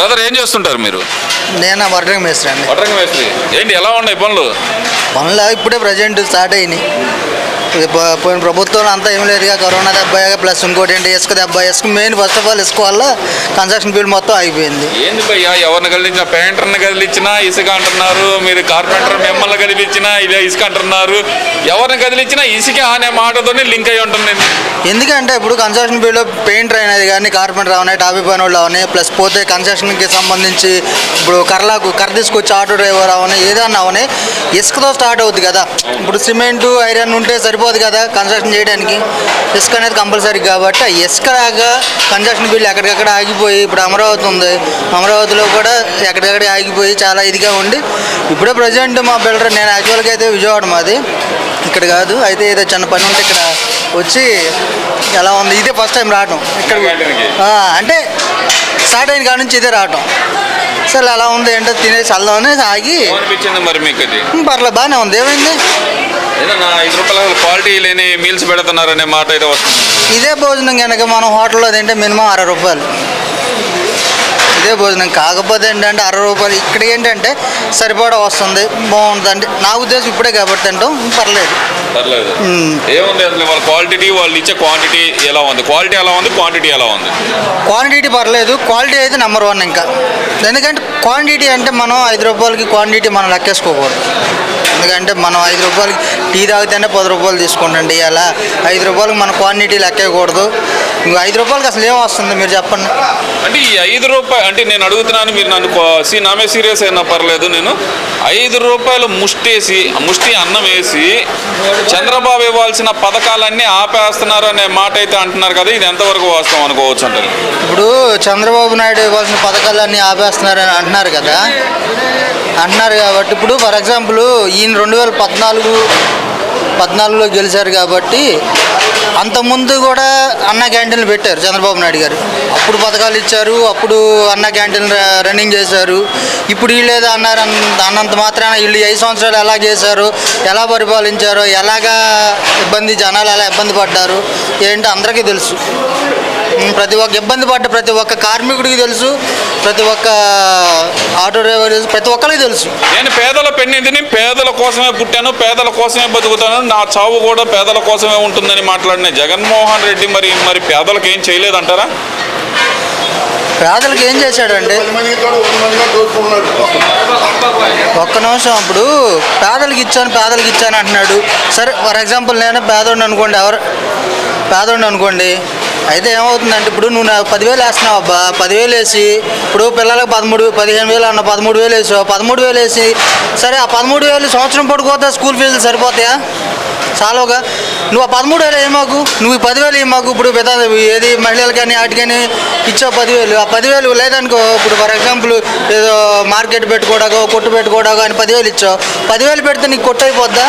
Brother ఏం చేస్తుంటారు మీరు? నేను వర్ణంగా మేస్త్రి అండి. వడ్రంగ మేస్త్రి. ఏంటి ఎలా ఉన్నాయి పనులు? పనులు ఇప్పుడే ప్రజెంట్ స్టార్ట్ అయినాయి. పోయిన ప్రభుత్వంలో అంతా ఏం లేదుగా. కరోనా దెబ్బ ప్లస్ ఇంకోటి ఏంటి? ఇసుక దెబ్బ ఇసుక మెయిన్ ఫస్ట్ ఆఫ్ ఆల్ ఇసుక వల్ల కన్స్ట్రక్షన్ ఫీల్డ్ మొత్తం ఆగిపోయింది. ఏంది భయ్యా ఎవరిని కదిలించినా పెయింటర్ని కదిలించినా ఇసుక అంటున్నారు. మీరు కార్పెంటర్ మిమ్మల్ని కదిలించినా ఇదే ఇసుక అంటున్నారు. ఎవరిని కదిలించినా ఇసుక అనే మాటతోనే లింక్ అయి ఉంటుంది. ఎందుకంటే ఇప్పుడు కన్స్ట్రక్షన్ ఫీల్డ్లో పెయింటర్ అనేది కానీ కార్పెంటర్ అవనాయి టాపీ పని వాళ్ళు అవనాయి ప్లస్ పోతే కన్స్ట్రక్షన్కి సంబంధించి ఇప్పుడు కర్రకు కర్ర తీసుకొచ్చి ఆటో డ్రైవర్ అవని ఏదన్నా అవని ఇసుకతో స్టార్ట్ అవుతుంది కదా. ఇప్పుడు సిమెంట్ ఐరన్ ఉంటే సరిపోదు కదా కన్స్ట్రక్షన్ చేయడానికి. ఇసుక అనేది కంపల్సరీ కాబట్టి ఆ ఇసుక రాగా కన్స్ట్రక్షన్ ఫీల్డ్ ఎక్కడికక్కడ ఆగిపోయి ఇప్పుడు అమరావతి ఉంది. అమరావతిలో కూడా ఎక్కడికక్కడ ఆగిపోయి చాలా ఇదిగా ఉండి ఇప్పుడే ప్రజెంట్ మా బిల్డర్ నేను యాక్చువల్గా అయితే విజయవాడ మాది. ఇక్కడ కాదు అయితే ఏదో చిన్న పని ఉంటే ఇక్కడ వచ్చి ఎలా ఉంది? ఇదే ఫస్ట్ టైం రావటం. ఇక్కడ అంటే స్టార్ట్ అయిన కాడ నుంచి ఇదే రావటం. సరే ఎలా ఉంది ఏంటో తినేసి వెళ్దామని ఆగి అనిపించింది మరి మీకు "ఉమ్, పర్లేదు బాగానే ఉంది. ఏమైంది? ఏదన్నా ఐదు రూపాయల క్వాలిటీ లేని మీల్స్ పెడుతున్నారనే మాట అయితే వస్తుంది. ఇదే భోజనం కనుక మనం హోటల్లో తింటే మినిమం అరవై రూపాయలు. ఇదే భోజనం. కాకపోతే ఏంటంటే అరవై రూపాయలు ఇక్కడ ఏంటంటే సరిపడా వస్తుంది బాగుంటుంది. అంటే నా ఉద్దేశం ఇప్పుడే కాబట్టి తింటాం పర్లేదు. పర్లేదు. మ్మ్. ఏముంది అసలు వాళ్ళ క్వాలిటీ వాళ్ళు ఇచ్చే క్వాంటిటీ ఎలా ఉంది? క్వాలిటీ ఎలా ఉంది? క్వాంటిటీ ఎలా ఉంది? క్వాంటిటీ పర్లేదు క్వాలిటీ అయితే నెంబర్ వన్ ఇంకా. ఎందుకంటే క్వాంటిటీ అంటే మనం ఐదు రూపాయలకి క్వాంటిటీ మనం లెక్కేసుకోకూడదు. ఎందుకంటే మనం ఐదు రూపాయలకి టీ తాగితేనే పది రూపాయలు తీసుకుంటండి అలా. ఐదు రూపాయలకి మన క్వాంటిటీ లెక్కేయకూడదు. ఇంకో ఐదు రూపాయలకి అసలు ఏం వస్తుంది? మీరు చెప్పండి. అంటే ఈ ఐదు రూపాయలు అంటే నేను అడుగుతున్నాను మీరు నన్ను సి నామే సీరియస్ అయినా పర్లేదు నేను. ఐదు రూపాయలు ముష్టేసి ముష్టి అన్నం వేసి చంద్రబాబు ఇవ్వాల్సిన పథకాలన్నీ ఆపేస్తున్నారు అనే మాట అయితే అంటున్నారు కదా ఇది ఎంతవరకు వాస్తవం అనుకోవచ్చు అంటారు ఇప్పుడు చంద్రబాబు నాయుడు ఇవ్వాల్సిన పథకాలన్నీ ఆపేస్తున్నారని అంటున్నారు కదా. అంటున్నారు కాబట్టి ఇప్పుడు ఫర్ ఎగ్జాంపుల్ ఈయన రెండు వేల పద్నాలుగు పద్నాలుగులో గెలిచారు కాబట్టి అంతకుముందు కూడా అన్న క్యాంటీన్లు పెట్టారు చంద్రబాబు నాయుడు గారు. అప్పుడు పథకాలు ఇచ్చారు అప్పుడు అన్న క్యాంటీన్ ర- రన్నింగ్ చేశారు. ఇప్పుడు వీళ్ళు అన్నారు అన్నంత మాత్రాన వీళ్ళు ఐదు సంవత్సరాలు ఎలా చేశారు ఎలా పరిపాలించారో ఎలాగా ఇబ్బంది జనాలు ఎలా ఇబ్బంది పడ్డారు ఏంటో అందరికీ తెలుసు. ప్రతి ఒక్క ఇబ్బంది పడ్డ ప్రతి ఒక్క కార్మికుడికి తెలుసు ప్రతి ఒక్క ఆటో డ్రైవర్ తెలుసు ప్రతి ఒక్కరికి తెలుసు. నేను పేదల పెన్నిధిని పేదల కోసమే పుట్టాను పేదల కోసమే బతుకుతాను నా చావు కూడా పేదల కోసమే ఉంటుందని మాట్లాడిన జగన్మోహన్ రెడ్డి మరి మరి పేదలకు ఏం చేయలేదంటారా? పేదలకు ఏం చేశాడండి? ఒక్క నిమిషం అప్పుడు పేదలకు ఇచ్చాను పేదలకు ఇచ్చాను అంటున్నాడు. సరే ఫర్ ఎగ్జాంపుల్ నేను పేదోడిని అనుకోండి ఎవరు? పేదోడిని అనుకోండి అయితే ఏమవుతుందంటే ఇప్పుడు నువ్వు నాకు పదివేలు వేస్తున్నావు అబ్బా. పదివేలు వేసి ఇప్పుడు పిల్లలకు పదమూడు పదిహేను వేలు అన్న పదమూడు వేలు వేసావు. పదమూడు వేలు వేసి సరే ఆ పదమూడు వేలు సంవత్సరం పడుకోతా స్కూల్ ఫీజులు సరిపోతాయా? చాలాగా నువ్వు ఆ పదమూడు వేలు ఏమాకు? నువ్వు ఈ పదివేలు ఏమాకు? ఇప్పుడు పెద్ద ఏది మహిళలు కానీ వాటికని ఇచ్చావు పదివేలు. ఆ పదివేలు లేదనుకో ఇప్పుడు ఫర్ ఎగ్జాంపుల్ ఏదో మార్కెట్ పెట్టుకోడాగో కొట్టు పెట్టుకోవడాగో అని పదివేలు ఇచ్చావు. పదివేలు పెడితే నీకు కొట్టు అయిపోద్దా?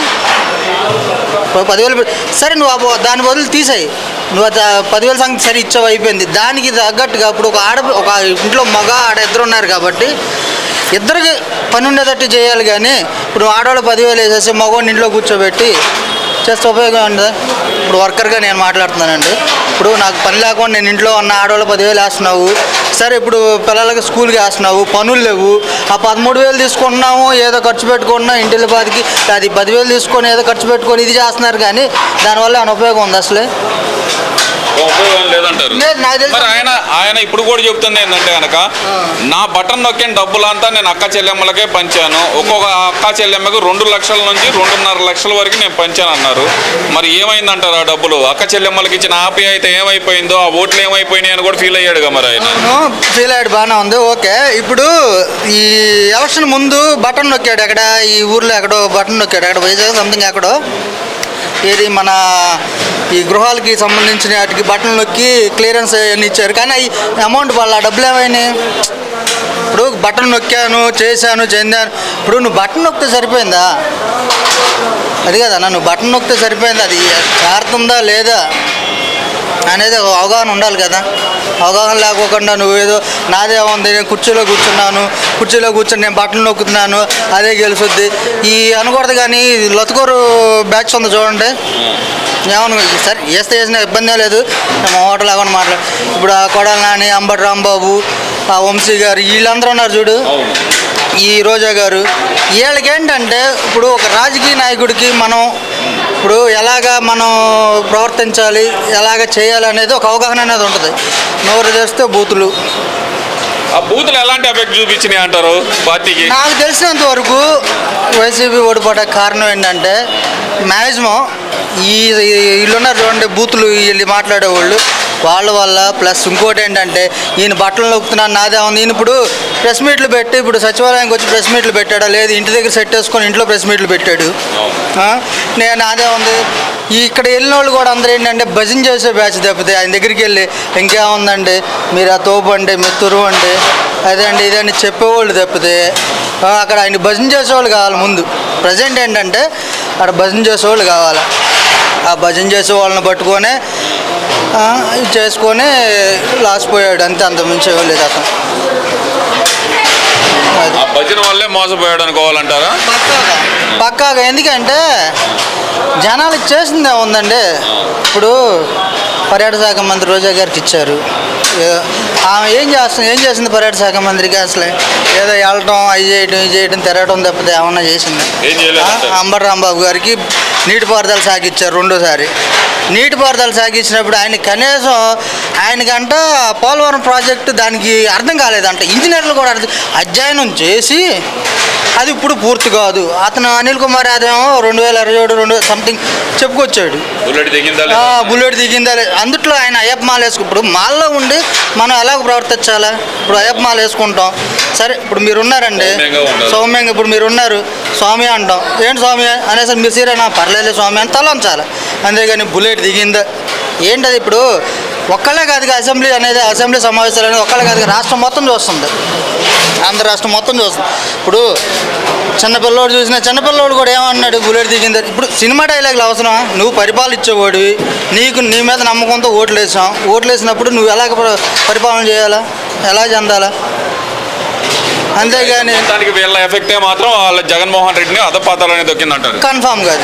పదివేలు సరే నువ్వు దాని బదులు తీసేయి. నువ్వు పదివేల సంగతి సరే ఇచ్చావు అయిపోయింది. దానికి తగ్గట్టుగా ఇప్పుడు ఒక ఆడ ఒక ఇంట్లో మగ ఆడ ఇద్దరు ఉన్నారు కాబట్టి ఇద్దరికి పని ఉండేటట్టు చేయాలి కానీ ఇప్పుడు ఆడవాళ్ళు పదివేలు వేసేసి మగవాడిని ఇంట్లో కూర్చోబెట్టి చేస్తే ఉపయోగం ఉంది ఇప్పుడు వర్కర్గా నేను మాట్లాడుతున్నానండి. ఇప్పుడు నాకు పని లేకుండా నేను ఇంట్లో ఉన్న ఆడవాళ్ళు పదివేలు వేస్తున్నావు. సరే ఇప్పుడు పిల్లలకి స్కూల్కి వేస్తున్నావు పనులు లేవు. ఆ పదమూడు వేలు తీసుకుంటున్నాము ఏదో ఖర్చు పెట్టుకుంటున్నాం ఇంటి బాధకి అది పదివేలు తీసుకొని ఏదో ఖర్చు పెట్టుకొని ఇది చేస్తున్నారు కానీ దానివల్ల ఏమైనా ఉపయోగం ఉంది అసలే? ఉపయోగం లేదంటారు. మరి ఆయన ఆయన ఇప్పుడు కూడా చెప్తుంది ఏంటంటే కనుక నా బటన్ నొక్కిన డబ్బులంతా నేను అక్క చెల్లెమ్మలకే పంచాను. ఒక్కొక్క అక్క చెల్లెమ్మకు రెండు లక్షల నుంచి రెండున్నర లక్షల వరకు నేను పంచాను అన్నారు. మరి ఏమైందంటారు ఆ డబ్బులు? అక్క చెల్లెమ్మలకి ఇచ్చిన ఆప్యాయత ఏమైపోయిందో ఆ ఓట్లు ఏమైపోయినాయి అని కూడా ఫీల్ అయ్యాడుగా మరి ఆయన? ఫీల్ అయ్యాడు బాగానే ఉంది. ఓకే ఇప్పుడు ఈ ఎలక్షన్ ముందు బటన్ నొక్కాడు ఎక్కడ? ఈ ఊర్లో ఎక్కడో బటన్ నొక్కాడు. ఎక్కడ వైజాగ్ సంథింగ్ ఎక్కడో. ఏది మన ఈ గృహాలకి సంబంధించిన వాటికి బటన్ నొక్కి క్లియరెన్స్ అవన్నీ ఇచ్చారు. కానీ అవి అమౌంట్ వాళ్ళ డబ్బులు ఏమైనాయి? ఇప్పుడు బటన్ నొక్కాను చేశాను చెందాను. ఇప్పుడు నువ్వు బటన్ నొక్కితే సరిపోయిందా? అది కదా నువ్వు బటన్ నొక్కితే సరిపోయింది? అది చేరుతుందా లేదా? అనేది ఒక అవగాహన ఉండాలి కదా. అవగాహన లేకోకుండా నువ్వు ఏదో నాదే ఉంది నేను కుర్చీలో కూర్చున్నాను కుర్చీలో కూర్చొని నేను బట్టలు నొక్కుతున్నాను అదే గెలుస్తుంది ఈ అనకూడదు కానీ లతుకోరు బ్యాచ్ ఉంది చూడండి. ఏమను సరే వేస్తే వేసిన ఇబ్బంది లేదు. మేము హోటల్ లేకుండా మాట్లాడు ఇప్పుడు ఆ కొడాలి నాని అంబటి రాంబాబు ఆ వంశీ గారు వీళ్ళందరూ ఉన్నారు చూడు. ఈ రోజా గారు వీళ్ళకి ఏంటంటే ఇప్పుడు ఒక రాజకీయ నాయకుడికి మనం ఇప్పుడు ఎలాగ మనం ప్రవర్తించాలి ఎలాగ చేయాలి అనేది ఒక అవగాహన అనేది ఉంటుంది. నోరు చేస్తే బూతులు. ఆ బూతులు ఎలాంటి ఎఫెక్ట్ చూపించినాయి అంటారు పార్టీకి? నాకు తెలిసినంత వరకు వైసీపీ ఓడిపోవడానికి కారణం ఏంటంటే మ్యాక్సిమం ఈ ఇల్లున్న రెండు చూడండి బూతులు వీళ్ళు మాట్లాడేవాళ్ళు. వాళ్ళ వల్ల ప్లస్ ఇంకోటి ఏంటంటే ఈయన బట్టలు నొక్కుతున్నాను నాదే ఉంది. ఈయన ఇప్పుడు ప్రెస్ మీట్లు పెట్టి ఇప్పుడు సచివాలయానికి వచ్చి ప్రెస్ మీట్లు పెట్టాడా? లేదు ఇంటి దగ్గర సెట్ వేసుకొని ఇంట్లో ప్రెస్ మీట్లు పెట్టాడు? నేను నాదే ఉంది. ఈ ఇక్కడ వెళ్ళిన వాళ్ళు కూడా అందరూ ఏంటంటే భజన చేసే బ్యాచ్ తప్పితే ఆయన దగ్గరికి వెళ్ళి ఇంకేముందండి? మీరు ఆ తోపు అండి మీరు తురువు అదే అండి ఇదే అని చెప్పేవాళ్ళు తప్పితే అక్కడ ఆయన భజన చేసేవాళ్ళు కావాలి ముందు. ప్రజెంట్ ఏంటంటే అక్కడ భజన చేసేవాళ్ళు కావాలి. ఆ భజన చేసే వాళ్ళని పట్టుకొని చేసుకొని లాస్ పోయాడు. అంతే అంత మించి లేదు అతను భజన వల్లే మోసపోయాడు అనుకోవాలంటారా? పక్కాగా. ఎందుకంటే జనాలకు చేసిందే ఉందండి ఇప్పుడు పర్యాటక శాఖ మంత్రి రోజా గారికి ఇచ్చారు. ఏ- ఆమె ఏం చేస్తుంది? ఏం చేసింది పర్యాటక శాఖ మంత్రికి అసలు? ఏదో వెళ్ళటం అవి చేయటం ఇది చేయటం తిరగటం తప్పితే ఏమన్నా చేసింది. అంబర్ రాంబాబు గారికి నీటిపారుదల శాఖ ఇచ్చారు రెండోసారి. నీటిపారుదల శాఖ ఇచ్చినప్పుడు ఆయన కనీసం ఆయనకంట పోలవరం ప్రాజెక్టు దానికి అర్థం కాలేదంట. ఇంజనీర్లు కూడా అర్థం అధ్యయనం చేసి అది ఇప్పుడు పూర్తి కాదు. అతను అనిల్ కుమార్ యాదవ్ ఏమో రెండు వేల ఇరవై ఏడు రెండు సంథింగ్ చెప్పుకొచ్చాడు. బుల్లెట్ దిగిందా అందుట్లో ఆయన అయ్యప్ప మాల వేసుకు ఇప్పుడు మాల్లో ఉండి మనం ఎలా ప్రవర్తించాలా? ఇప్పుడు అయ్యప్ప మాల వేసుకుంటాం. సరే ఇప్పుడు మీరు ఉన్నారండి. సౌమ్యంగా ఇప్పుడు మీరు ఉన్నారు స్వామి అంటాం. ఏంటి స్వామి? అనేసి మీరు సీరేనా? పర్లేదు స్వామి అని తలంచాలి. అంతేగాని బుల్లెట్ దిగిందా? ఏంటది ఇప్పుడు? ఒక్కళ్ళే కాదు అసెంబ్లీ అనేది అసెంబ్లీ సమావేశాలు అనేది ఒక్కళ్ళే కాదు రాష్ట్రం మొత్తం చూస్తుంది. ఆంధ్ర రాష్ట్రం మొత్తం చూస్తుంది. ఇప్పుడు చిన్నపిల్లోడు చూసిన చిన్నపిల్లోడు కూడా ఏమన్నాడు? బుల్లెట్ దిగింది. ఇప్పుడు సినిమా డైలాగులు అవసరమా? నువ్వు పరిపాలించేవాడివి నీకు నీ మీద నమ్మకంతో ఓట్లు వేసాం. ఓట్లు వేసినప్పుడు నువ్వు ఎలాగ ప్ర- పరిపాలన చేయాలా? ఎలా చెందాలా? అంతేగాని మొత్తానికి వీళ్ళ ఎఫెక్టే మాత్రం వాళ్ళ జగన్మోహన్ రెడ్డిని అధపాతాలని దొక్కిందంటారు. కన్ఫామ్ కాదు